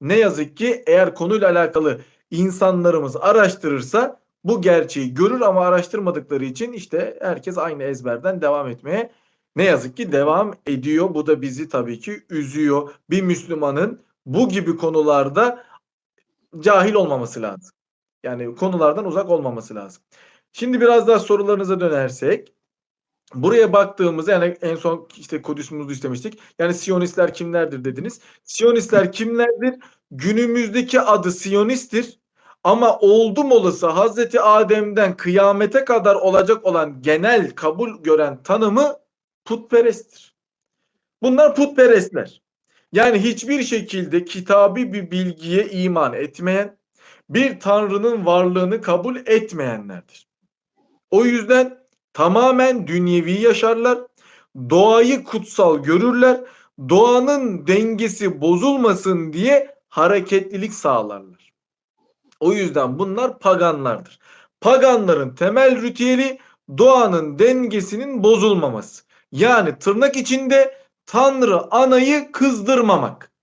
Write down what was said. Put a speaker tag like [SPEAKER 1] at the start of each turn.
[SPEAKER 1] ne yazık ki eğer konuyla alakalı insanlarımız araştırırsa bu gerçeği görür ama araştırmadıkları için işte herkes aynı ezberden devam etmeye ne yazık ki devam ediyor. Bu da bizi tabii ki üzüyor. Bir Müslümanın bu gibi konularda cahil olmaması lazım. Yani konulardan uzak olmaması lazım. Şimdi biraz daha sorularınıza dönersek buraya baktığımızda yani en son işte Kudüs'ümüzü istemiştik. Yani Siyonistler kimlerdir dediniz. Siyonistler kimlerdir? Günümüzdeki adı Siyonisttir. Ama oldum olası Hazreti Adem'den kıyamete kadar olacak olan genel kabul gören tanımı putperesttir. Bunlar putperestler. Yani hiçbir şekilde kitabi bir bilgiye iman etmeyen, bir tanrının varlığını kabul etmeyenlerdir. O yüzden tamamen dünyevi yaşarlar, doğayı kutsal görürler, doğanın dengesi bozulmasın diye hareketlilik sağlarlar. O yüzden bunlar paganlardır. Paganların temel ritüeli doğanın dengesinin bozulmaması. Yani tırnak içinde Tanrı anayı kızdırmamak.